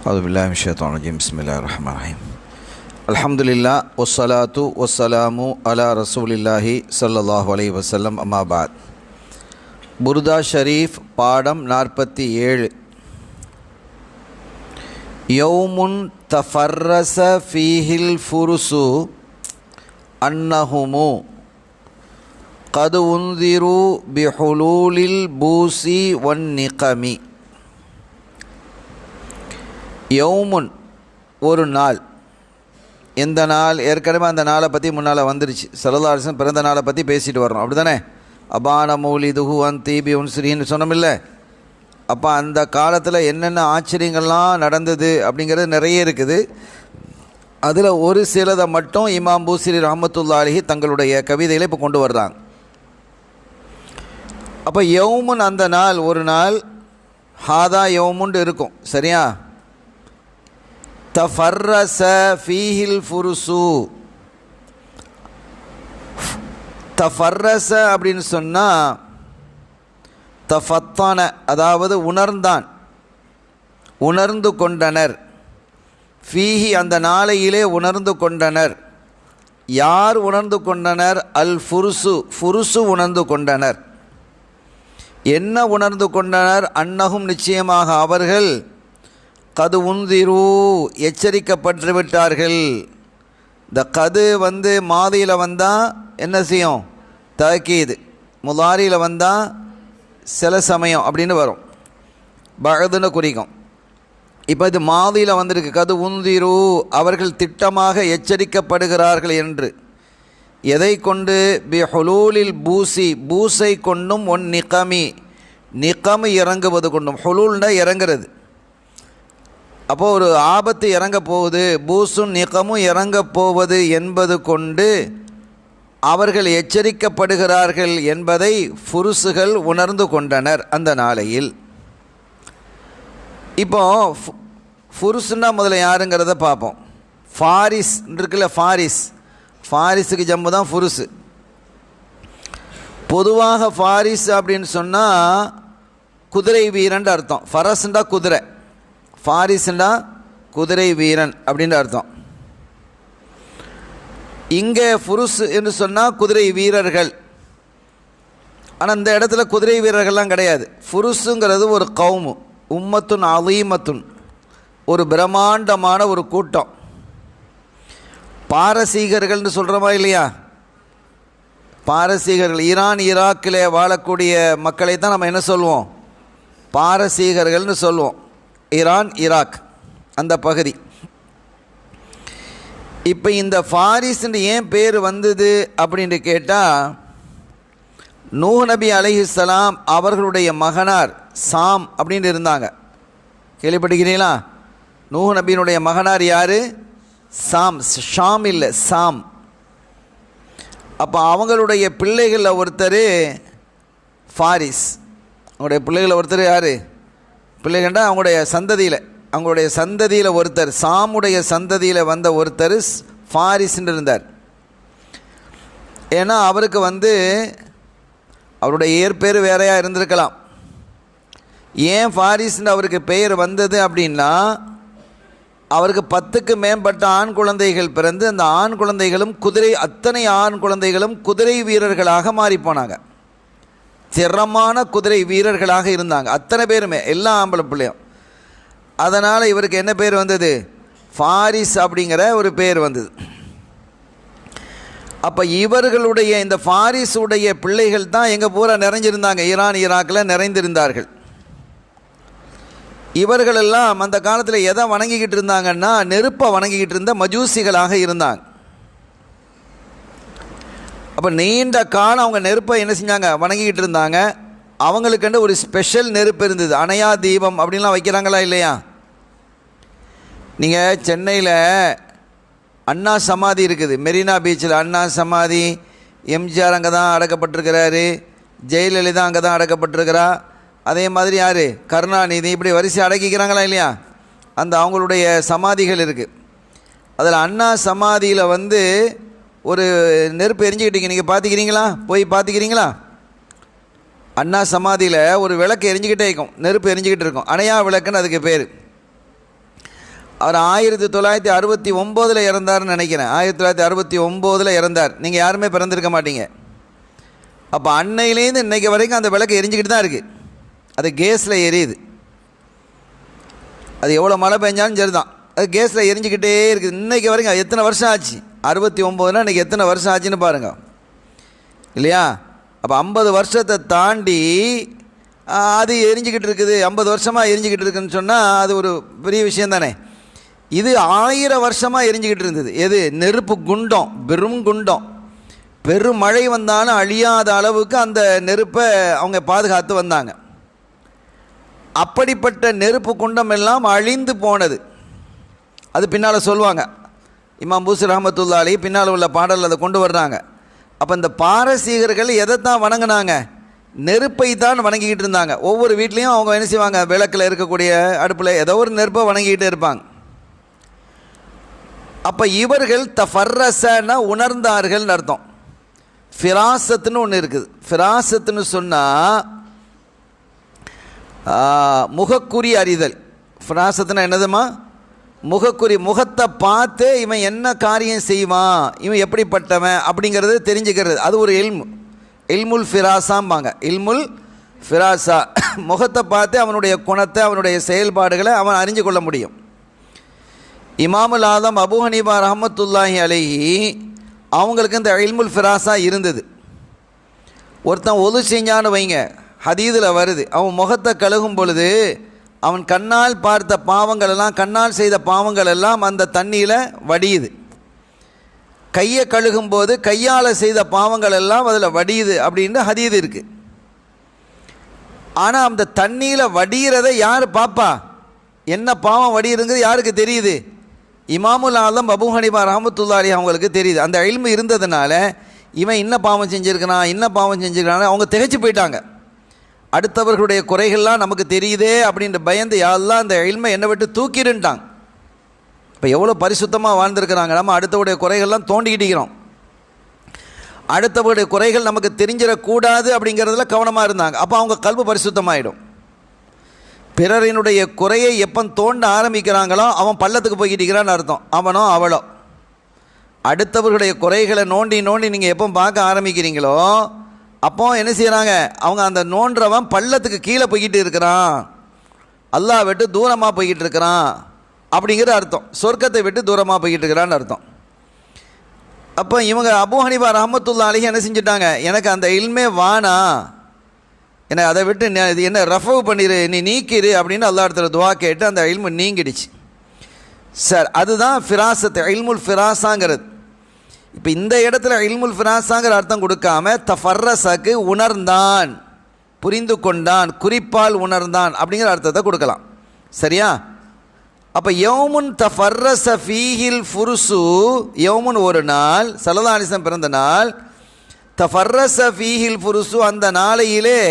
أعوذ بالله من الشيطان الرجيم. بسم الله الرحمن الرحيم. الحمد لله والصلاة والسلام على رسول الله صلى الله عليه وسلم. أما بعد. بردا شريف بادم ناربتي يل يوم تفرس فيه الفرس أنهم قد انذروا بحلول البوس والنقمي யௌமுன் ஒரு நாள். எந்த நாள் ஏற்கனவே அந்த நாளை பற்றி முன்னால் வந்துருச்சு. சரதாரசன் பிறந்த நாளை பற்றி பேசிட்டு வரோம் அப்படி தானே அபான மௌலி துகுவன் தீபி உன்ஸ்ரீன்னு சொன்னோமில்ல? அப்போ அந்த காலத்தில் என்னென்ன ஆச்சரியங்கள்லாம் நடந்தது அப்படிங்கிறது நிறைய இருக்குது. அதில் ஒரு சிலதை மட்டும் இமாம் பூசிரி ரஹமத்துல்லா அலிஹி தங்களுடைய கவிதையில் இப்போ கொண்டு வர்றாங்க. அப்போ யவுமுன் அந்த நாள் ஒரு நாள் ஹாதா யவுமுண்டு இருக்கும். சரியா? தஃபர்ரச ஃபீஹில் ஃபுருசு. தஃபர்ரச அப்படின்னு சொன்னால் தஃபத்தான அதாவது உணர்ந்தான். உணர்ந்து கொண்டனர். ஃபீஹி அந்த நாளையிலே உணர்ந்து கொண்டனர். யார் உணர்ந்து கொண்டனர்? அல் ஃபுருசு. ஃபுருசு உணர்ந்து கொண்டனர். என்ன உணர்ந்து கொண்டனர்? அன்னகும் நிச்சயமாக அவர்கள் கது உந்திரு எச்சரிக்கப்பட்டு விட்டார்கள் இந்த கது வந்து மாதியில் வந்தால் என்ன செய்யும்? தகீது முதாரியில் வந்தால் சில சமயம் அப்படின்னு வரும். பகதுன்னு குறிக்கும். இப்போ இது மாதியில் வந்திருக்கு. கது உந்திரு அவர்கள் திட்டமாக எச்சரிக்கப்படுகிறார்கள் என்று. எதை கொண்டு? பி ஹுலூலில் பூசி பூசை கொண்டும் ஒன் நிகமி. நிகமு இறங்குவது கொண்டும். ஹுலூல்னா இறங்குறது. அப்போது ஒரு ஆபத்து இறங்க போகுது பூசும் நிகமும் இறங்க போவது என்பது கொண்டு அவர்கள் எச்சரிக்கப்படுகிறார்கள் என்பதை ஃபுருசுகள் உணர்ந்து கொண்டனர் அந்த நாளையில். இப்போ ஃபுருசுன்னா முதல்ல யாருங்கிறத பார்ப்போம். ஃபாரிஸ் இருக்குல்ல ஃபாரிஸ். ஃபாரிஸுக்கு ஜம்பு தான் ஃபுருசு பொதுவாக ஃபாரிஸ் அப்படின்னு சொன்னால் குதிரை வீரன்ட்டு அர்த்தம். ஃபரஸ்ண்டா குதிரை. ஃபாரிஸ்னா குதிரை வீரன் அப்படின்ற அர்த்தம். இங்கே ஃபுருஸ் என்று சொன்னால் குதிரை வீரர்கள். ஆனால் இந்த இடத்துல குதிரை வீரர்கள்லாம் கிடையாது. ஃபுருஸுங்கிறது ஒரு கவுமு உம்மத்துன் அலீமத்துன். ஒரு பிரம்மாண்டமான ஒரு கூட்டம். பாரசீகர்கள்னு சொல்கிறோமா இல்லையா? பாரசீகர்கள் ஈரான் ஈராக்கில் வாழக்கூடிய மக்களை தான் நம்ம என்ன சொல்லுவோம் பாரசீகர்கள்னு சொல்லுவோம் ஈரான் ஈராக் அந்த பகுதி. இப்போ இந்த ஃபாரிஸ்ன்னு ஏன் பேர் வந்தது அப்படின்ட்டு கேட்டால் நூஹ் நபி அலிஹிஸ்லாம் அவர்களுடைய மகனார் சாம் அப்படின்னு இருந்தாங்க. கேள்விப்பட்டுக்கிறீங்களா நூஹ் நபியினுடைய மகனார் யார்? சாம் ஷாம் இல்லை சாம். அப்போ அவங்களுடைய பிள்ளைகளில் ஒருத்தர் ஃபாரிஸ். அவங்களுடைய பிள்ளைகளில் ஒருத்தர் யார்? பிள்ளைகண்டா அவங்களுடைய சந்ததியில் அவங்களுடைய சந்ததியில் ஒருத்தர் சாமுடைய சந்ததியில் வந்த ஒருத்தர் ஃபாரிஸ்ன்னு இருந்தார். ஏன்னா அவருக்கு வந்து அவருடைய இயற்பேர் வேறையாக இருந்திருக்கலாம். ஏன் ஃபாரிஸ்ன்னு அவருக்கு பெயர் வந்தது அப்படின்னா அவருக்கு பத்துக்கு மேம்பட்ட ஆண் குழந்தைகள் பிறந்து அந்த ஆண் குழந்தைகளும் குதிரை அத்தனை ஆண் குழந்தைகளும் குதிரை வீரர்களாக மாறிப்போனாங்க திறமான குதிரை வீரர்களாக இருந்தாங்க. அத்தனை பேருமே எல்லா ஆம்பளை பிள்ளையும். அதனால் இவருக்கு என்ன பேர் வந்தது? ஃபாரிஸ் அப்படிங்கிற ஒரு பேர் வந்தது. அப்போ இவர்களுடைய இந்த ஃபாரிஸுடைய பிள்ளைகள் தான் எங்கள் பூரா நிறைஞ்சிருந்தாங்க. ஈரான் ஈராக்கில் நிறைந்திருந்தார்கள். இவர்களெல்லாம் அந்த காலத்தில் எதை வணங்கிக்கிட்டு இருந்தாங்கன்னா நெருப்பை வணங்கிக்கிட்டு இருந்த மஜூசிகளாக இருந்தாங்க. அப்போ நீண்ட காலம் அவங்க நெருப்பை என்ன செஞ்சாங்க? வணங்கிக்கிட்டு இருந்தாங்க. அவங்களுக்குண்டு ஒரு ஸ்பெஷல் நெருப்பு இருந்தது. அணையா தீபம் அப்படின்லாம் வைக்கிறாங்களா இல்லையா? நீங்கள் சென்னையில் அண்ணா சமாதி இருக்குது. மெரினா பீச்சில் அண்ணா சமாதி. எம்ஜிஆர் அங்கே தான் அடக்கப்பட்டிருக்கிறாரு. ஜெயலலிதா அங்கே தான் அடக்கப்பட்டிருக்கிறா. அதே மாதிரி யார்? கருணாநிதி. இப்படி வரிசை அடக்கிக்கிறாங்களா இல்லையா? அந்த அவங்களுடைய சமாதிகள் இருக்குது அதில் அண்ணா சமாதியில் வந்து ஒரு நெருப்பு எரிஞ்சுக்கிட்டீங்க நீங்கள் பார்த்துக்கிறீங்களா போய் பார்த்துக்கிறீங்களா அண்ணா சமாதியில் ஒரு விளக்கு எரிஞ்சுக்கிட்டே இருக்கும். நெருப்பு எரிஞ்சுக்கிட்டு இருக்கும். அணையா விளக்குன்னு அதுக்கு பேர். அவர் ஆயிரத்தி தொள்ளாயிரத்தி அறுபத்தி ஒம்போதில் இறந்தார்னு நினைக்கிறேன். ஆயிரத்தி தொள்ளாயிரத்தி அறுபத்தி ஒம்போதில் இறந்தார். நீங்கள் யாருமே பிறந்திருக்க மாட்டீங்க. அப்போ அன்னையிலேருந்து இன்றைக்கு வரைக்கும் அந்த விளக்கு எரிஞ்சிக்கிட்டு தான் இருக்குது அது கேஸில் எரியுது. அது எவ்வளோ மழை பெஞ்சாலும் சரிதான். அது கேஸில் எரிஞ்சுக்கிட்டே இருக்குது. இன்றைக்கு வரைக்கும் அது எத்தனை வருஷம் ஆச்சு? அறுபத்தி ஒம்போதுனா இன்றைக்கி எத்தனை வருஷம் ஆச்சுன்னு பாருங்கள் இல்லையா? அப்போ ஐம்பது வருஷத்தை தாண்டி அது எரிஞ்சுக்கிட்டு இருக்குது. ஐம்பது வருஷமாக எரிஞ்சுக்கிட்டு இருக்குன்னு சொன்னால் அது ஒரு பெரிய விஷயம் தானே. இது ஆயிரம் வருஷமாக எரிஞ்சுக்கிட்டு இருந்தது. எது? நெருப்பு குண்டம் பெரும் குண்டம். பெருமழை வந்தாலும் அழியாத அளவுக்கு அந்த நெருப்பை அவங்க பாதுகாத்து வந்தாங்க. அப்படிப்பட்ட நெருப்பு குண்டம் எல்லாம் அழிந்து போனது. அது பின்னால் சொல்லுவாங்க. இமாம் பூசர் ரஹமத்துல்லா அலி பின்னால் உள்ள பாடல் அதை கொண்டு வர்றாங்க. அப்போ இந்த பாரசீகர்கள் எதைத்தான் வணங்கினாங்க? நெருப்பை தான் வணங்கிக்கிட்டு இருந்தாங்க. ஒவ்வொரு வீட்லேயும் அவங்க என்ன செய்வாங்க? விளக்கில் இருக்கக்கூடிய அடுப்பில் ஏதோ ஒரு நெருப்பை வணங்கிக்கிட்டு இருப்பாங்க. அப்போ இவர்கள் தஃபர்ரசன உணர்ந்தார்கள்னு அர்த்தம். ஃபிராசத்துன்னு ஒன்று இருக்குது. ஃபிராசத்துன்னு சொன்னால் முகக்குறி அறிதல். ஃபிராசத்துனா என்னதுமா? முகக்குறி முகத்தை பார்த்து இவன் என்ன காரியம் செய்வான் இவன் எப்படிப்பட்டவன் அப்படிங்கிறது தெரிஞ்சுக்கிறது. அது ஒரு இல்மு. இல்முல் ஃபிராசாம்பாங்க இல்முல் ஃபிராசா முகத்தை பார்த்து அவனுடைய குணத்தை அவனுடைய செயல்பாடுகளை அவன் அறிஞ்சு கொள்ள முடியும். இமாமுல் ஆதம் அபு ஹனீபா ரஹமத்துல்லாஹி அலஹி அவங்களுக்கு இந்த இல்முல் ஃபிராசா இருந்தது. ஒருத்தன் ஒது செஞ்சான்னு வைங்க ஹதீதில் வருது. அவன் முகத்தை கழுகும் பொழுது அவன் கண்ணால் பார்த்த பாவங்கள் எல்லாம் கண்ணால் செய்த பாவங்கள் எல்லாம் அந்த தண்ணியில் வடியுது. கையை கழுகும் போது கையால் செய்த பாவங்கள் எல்லாம் அதில் வடியுது அப்படின்னு ஹதீது இருக்குது ஆனால் அந்த தண்ணியில் வடிகிறத யார் பாப்பா? என்ன பாவம் வடிகிறதுங்கிறது யாருக்கு தெரியுது? இமாமுல் ஆலம் அபு ஹனிபா ரஹமத்துல்லாரி அவங்களுக்கு தெரியுது. அந்த இல்மு இருந்ததுனால இவன் என்ன பாவம் செஞ்சுருக்கிறான் என்ன பாவம் செஞ்சுருக்கிறான் அவங்க திகைச்சு போயிட்டாங்க. அடுத்தவர்களுடைய குறைகள்லாம் நமக்கு தெரியுதே அப்படின்ற பயந்து யாரெல்லாம் அந்த இல்மை என்னை விட்டு தூக்கிடுன்ட்டாங்க இப்போ எவ்வளோ பரிசுத்தமாக வாழ்ந்துருக்கிறாங்க. நம்ம அடுத்தவருடைய குறைகள்லாம் தோண்டிக்கிட்டிக்கிறோம் அடுத்தவருடைய குறைகள் நமக்கு தெரிஞ்சிடக்கூடாது அப்படிங்கிறதுல கவனமாக இருந்தாங்க. அப்போ அவங்க கல்வி பரிசுத்தமாயிடும். பிறரினுடைய குறையை எப்போ தோண்ட ஆரம்பிக்கிறாங்களோ அவன் பள்ளத்துக்கு போய்கிட்டிக்கிறான்னு அர்த்தம். அவனோ அவளோ. அடுத்தவர்களுடைய குறைகளை நோண்டி நோண்டி நீங்கள் எப்போ பார்க்க ஆரம்பிக்கிறீங்களோ அப்போ என்ன செய்கிறாங்க அவங்க அந்த நோன்றவன் பள்ளத்துக்கு கீழே போய்கிட்டு இருக்கிறான். அல்லாஹ் விட்டு தூரமாக போய்கிட்டு இருக்கிறான். அப்படிங்கிற அர்த்தம். சொர்க்கத்தை விட்டு தூரமாக போய்கிட்டு இருக்கிறான்னு அர்த்தம். அப்போ இவங்க அபு ஹனிபா ரஹமத்துல்லா அலி என்ன செஞ்சுட்டாங்க? எனக்கு அந்த இல்மே வானா? என்னை அதை விட்டு இது என்ன ரஃபவ் பண்ணிரு நீ நீக்கிடு அப்படின்னு அல்லா இடத்துல துவா கேட்டு அந்த இல்மு நீங்கிடுச்சு. சார் அதுதான் ஃபிராசத்து இல்முல் ஃபிராசாங்கிறது. இப்போ இந்த இடத்துல இல்முல் ஃபினாசாங்கிற அர்த்தம் கொடுக்காம தஃபர்ரஸாக்கு உணர்ந்தான் புரிந்து கொண்டான் குறிப்பால் உணர்ந்தான் அப்படிங்கிற அர்த்தத்தை கொடுக்கலாம். சரியா? அப்போ யௌமுன் தஃபர்ரஸ ஃபீஹில் ஃபுருசு யோமுன் ஒரு நாள் சலதானிசம் பிறந்த நாள் தஃபர்ரஸ ஃபீஹில் ஃபுருசு அந்த நாளையிலே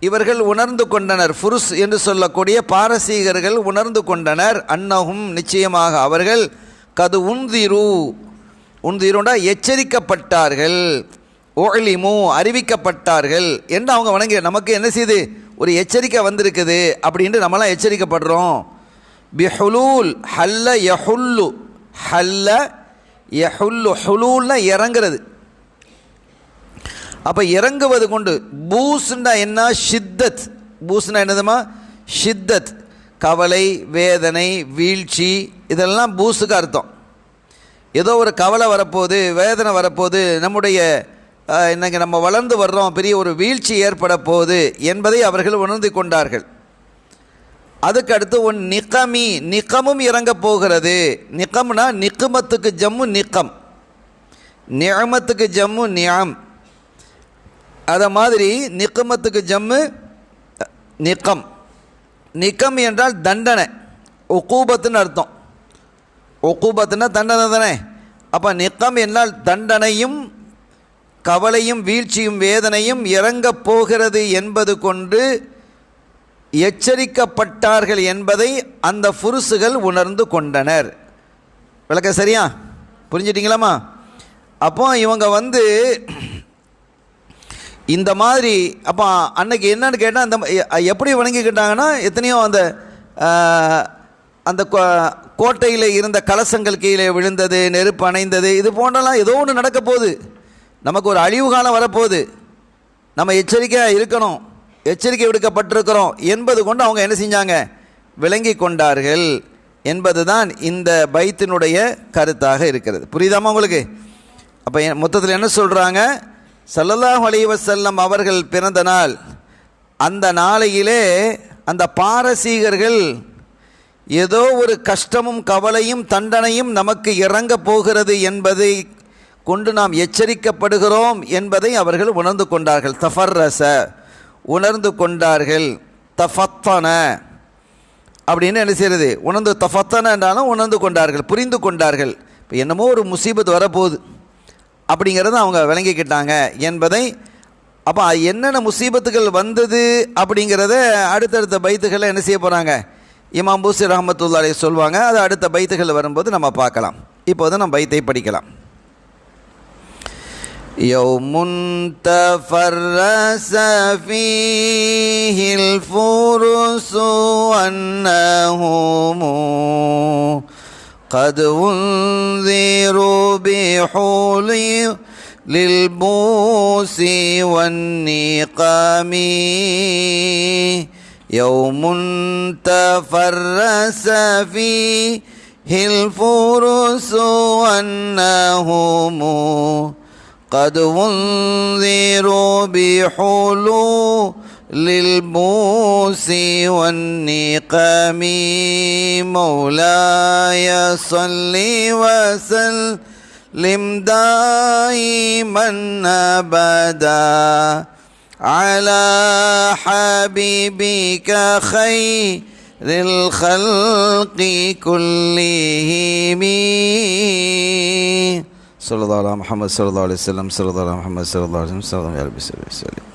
இவர்கள் உணர்ந்து கொண்டனர். ஃபுருஸ் என்று சொல்லக்கூடிய பாரசீகர்கள் உணர்ந்து கொண்டனர். அன்னகும் நிச்சயமாக அவர்கள் கது உந்திரு உந்திருண்டா எச்சரிக்கப்பட்டார்கள். ஒளிமு அறிவிக்கப்பட்டார்கள். என்று அவங்க வணங்கி நமக்கு என்ன செய்யுது ஒரு எச்சரிக்கை வந்திருக்குது அப்படின்ட்டு நம்மளாம் எச்சரிக்கப்படுறோம். பிஹுலூல் ஹல்ல யஹுல்லு. ஹல்ல யஹுல்லு ஹுலூல்னா இறங்குறது. அப்போ இறங்குவது கொண்டு பூஸ்னா என்ன? ஷித்தத். பூஸ்னா என்னதுமா? ஷித்தத். கவலை வேதனை வீழ்ச்சி இதெல்லாம் பூஸுக்கு அர்த்தம். ஏதோ ஒரு கவலை வரப்போகுது வேதனை வரப்போகுது நம்முடைய அஹ், இன்னைக்கு நம்ம வளர்ந்து வர்றோம் பெரிய ஒரு வீழ்ச்சி ஏற்பட போகுது என்பதை அவர்கள் உணர்ந்து கொண்டார்கள். அதுக்கு அடுத்து உன் நிக்கமி நிக்கமும் இறங்க போகிறது. நிக்கம்னா நிக்குமத்துக்கு ஜம்மு நிக்கம் நியமத்துக்கு ஜம்மு நியாம் அதை மாதிரி நிக்கமத்துக்கு ஜம்மு நிக்கம் நிக்கம் என்றால் தண்டனை உக்கூபத்துன்னு அர்த்தம். உக்கூபத்துனா தண்டனை தானே? அப்போ நிக்கம் என்னால் தண்டனையும் கவலையும் வீழ்ச்சியும் வேதனையும் இறங்கப் போகிறது என்பது கொண்டு எச்சரிக்கப்பட்டார்கள் என்பதை அந்த ஃபுருசுகள் உணர்ந்து கொண்டனர். விளக்க சரியா? புரிஞ்சிட்டிங்களாமா அப்போ இவங்க வந்து இந்த மாதிரி அப்போ அன்னைக்கு என்னன்னு கேட்டால் அந்த எப்படி வணங்கிக்கிட்டாங்கன்னா எத்தனையோ அந்த அந்த கோட்டையில் இருந்த கலசங்கள் கீழே விழுந்தது நெருப்பு அணைந்தது இது போன்றலாம் ஏதோ ஒன்று நடக்க போகுது. நமக்கு ஒரு அழிவு காலம் வரப்போகுது. நம்ம எச்சரிக்கையாக இருக்கணும். எச்சரிக்கை விடுக்கப்பட்டிருக்கிறோம். என்பது கொண்டு அவங்க என்ன செஞ்சாங்க? விளங்கி கொண்டார்கள் என்பதுதான் இந்த பைத்தினுடைய கருத்தாக இருக்கிறது. புரியுதாமா உங்களுக்கு? அப்போ மொத்தத்தில் என்ன சொல்கிறாங்க ஸல்லல்லாஹு அலைஹி செல்லம் அவர்கள் பிறந்த நாள். அந்த நாளையிலே அந்த பாரசீகர்கள் ஏதோ ஒரு கஷ்டமும் கவலையும் தண்டனையும் நமக்கு இறங்கப் போகிறது என்பதை கொண்டு நாம் எச்சரிக்கப்படுகிறோம் என்பதை அவர்கள் உணர்ந்து கொண்டார்கள். தஃபர்ரச உணர்ந்து கொண்டார்கள். தஃபத்தன அப்படின்னு என்ன செய்யறது? உணர்ந்து தஃபத்தன என்றாலும் உணர்ந்து கொண்டார்கள் புரிந்து கொண்டார்கள். இப்போ என்னமோ ஒரு முசீபத் வரப்போகுது. அப்படிங்கிறத அவங்க விளங்கிக்கிட்டாங்க என்பதை அப்போ என்னென்ன முசீபத்துகள் வந்தது அப்படிங்கிறத அடுத்தடுத்த பைத்துகளில் என்ன செய்ய போகிறாங்க இமாம் பூசி ரஹமத்துல்லாலே சொல்லுவாங்க அது அடுத்த பைத்துகள் வரும்போது நம்ம பார்க்கலாம் இப்போது நம்ம பைத்தை படிக்கலாம் يوم تفرس فيه الفرس والنهم قد انذروا بحول للبوس والنقام يوم تفرس فيه الفرس والنهم قد أنذروا بحلول للبوس والنقام. مولاي صل وسلم دائما ابدا. على حبيبك خير الخلق كلهم. صلى الله على محمد صلى الله عليه وسلم صلى الله على محمد صلى الله عليه وسلم صلى الله عليه وسلم